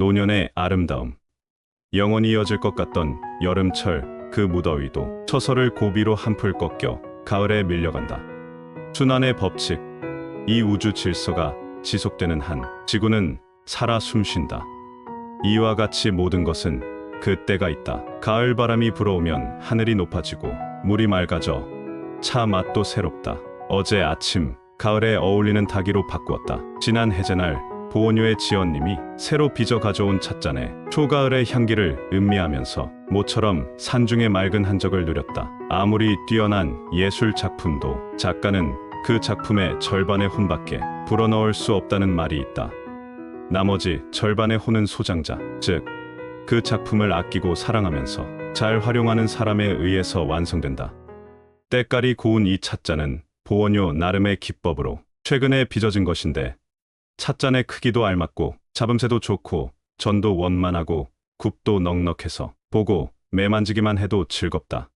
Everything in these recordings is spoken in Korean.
노년의 아름다움. 영원히 이어질 것 같던 여름철 그 무더위도 처서를 고비로 한풀 꺾여 가을에 밀려간다. 순환의 법칙. 이 우주 질서가 지속되는 한 지구는 살아 숨쉰다. 이와 같이 모든 것은 그 때가 있다. 가을 바람이 불어오면 하늘이 높아지고 물이 맑아져 차 맛도 새롭다. 어제 아침 가을에 어울리는 닭이로 바꾸었다. 지난 해제날 보온유의 지연님이 새로 빚어 가져온 찻잔에 초가을의 향기를 음미하면서 모처럼 산중의 맑은 한적을 누렸다. 아무리 뛰어난 예술 작품도 작가는 그 작품의 절반의 혼밖에 불어넣을 수 없다는 말이 있다. 나머지 절반의 혼은 소장자, 즉, 그 작품을 아끼고 사랑하면서 잘 활용하는 사람에 의해서 완성된다. 때깔이 고운 이 찻잔은 보원료 나름의 기법으로 최근에 빚어진 것인데 찻잔의 크기도 알맞고 잡음새도 좋고 전도 원만하고 굽도 넉넉해서 보고 매만지기만 해도 즐겁다.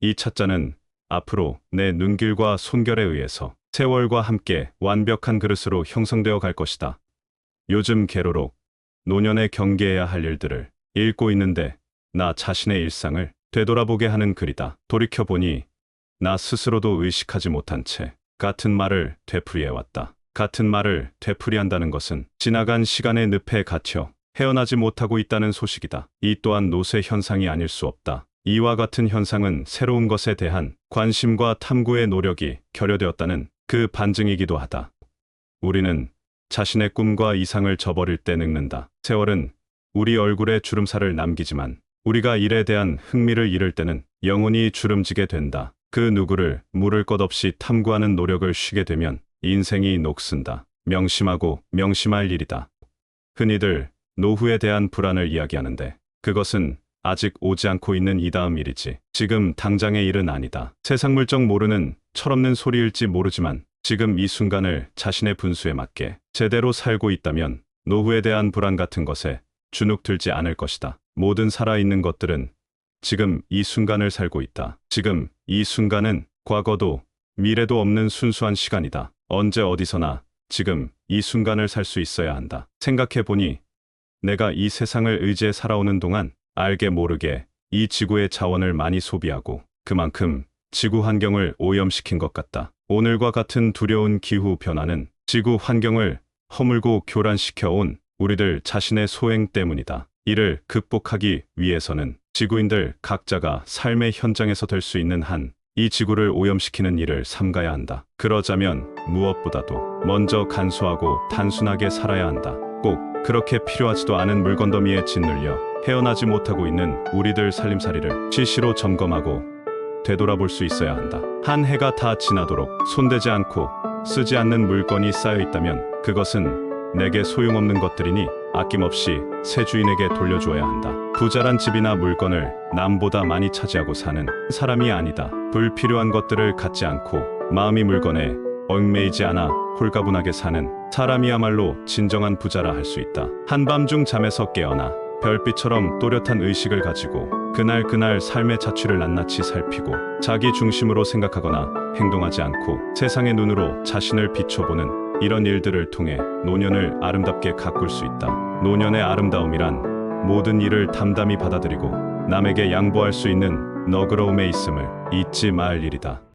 이 찻잔은 앞으로 내 눈길과 손결에 의해서 세월과 함께 완벽한 그릇으로 형성되어 갈 것이다. 요즘 개로록 노년에 경계해야 할 일들을 읽고 있는데 나 자신의 일상을 되돌아보게 하는 글이다. 돌이켜보니 나 스스로도 의식하지 못한 채 같은 말을 되풀이해왔다. 같은 말을 되풀이한다는 것은 지나간 시간의 늪에 갇혀 헤어나지 못하고 있다는 소식이다. 이 또한 노쇠 현상이 아닐 수 없다. 이와 같은 현상은 새로운 것에 대한 관심과 탐구의 노력이 결여되었다는 그 반증이기도 하다. 우리는 자신의 꿈과 이상을 저버릴 때 늙는다. 세월은 우리 얼굴에 주름살을 남기지만 우리가 일에 대한 흥미를 잃을 때는 영원히 주름지게 된다. 그 누구를 물을 것 없이 탐구하는 노력을 쉬게 되면 인생이 녹슨다. 명심하고 명심할 일이다. 흔히들 노후에 대한 불안을 이야기하는데 그것은 아직 오지 않고 있는 이 다음 일이지. 지금 당장의 일은 아니다. 세상 물정 모르는 철없는 소리일지 모르지만 지금 이 순간을 자신의 분수에 맞게 제대로 살고 있다면 노후에 대한 불안 같은 것에 주눅 들지 않을 것이다. 모든 살아있는 것들은 지금 이 순간을 살고 있다. 지금 이 순간은 과거도 미래도 없는 순수한 시간이다. 언제 어디서나 지금 이 순간을 살 수 있어야 한다. 생각해 보니 내가 이 세상을 의지해 살아오는 동안 알게 모르게 이 지구의 자원을 많이 소비하고 그만큼 지구 환경을 오염시킨 것 같다. 오늘과 같은 두려운 기후 변화는 지구 환경을 허물고 교란시켜 온 우리들 자신의 소행 때문이다. 이를 극복하기 위해서는 지구인들 각자가 삶의 현장에서 될 수 있는 한 이 지구를 오염시키는 일을 삼가야 한다. 그러자면 무엇보다도 먼저 간소하고 단순하게 살아야 한다. 꼭 그렇게 필요하지도 않은 물건더미에 짓눌려 헤어나지 못하고 있는 우리들 살림살이를 실시로 점검하고 되돌아볼 수 있어야 한다. 한 해가 다 지나도록 손대지 않고 쓰지 않는 물건이 쌓여 있다면 그것은 내게 소용없는 것들이니 아낌없이 새 주인에게 돌려주어야 한다. 부자란 집이나 물건을 남보다 많이 차지하고 사는 사람이 아니다. 불필요한 것들을 갖지 않고 마음이 물건에 얽매이지 않아 홀가분하게 사는 사람이야말로 진정한 부자라 할 수 있다. 한밤중 잠에서 깨어나 별빛처럼 또렷한 의식을 가지고 그날 그날 삶의 자취를 낱낱이 살피고 자기 중심으로 생각하거나 행동하지 않고 세상의 눈으로 자신을 비춰보는 이런 일들을 통해 노년을 아름답게 가꿀 수 있다. 노년의 아름다움이란 모든 일을 담담히 받아들이고 남에게 양보할 수 있는 너그러움에 있음을 잊지 말 일이다.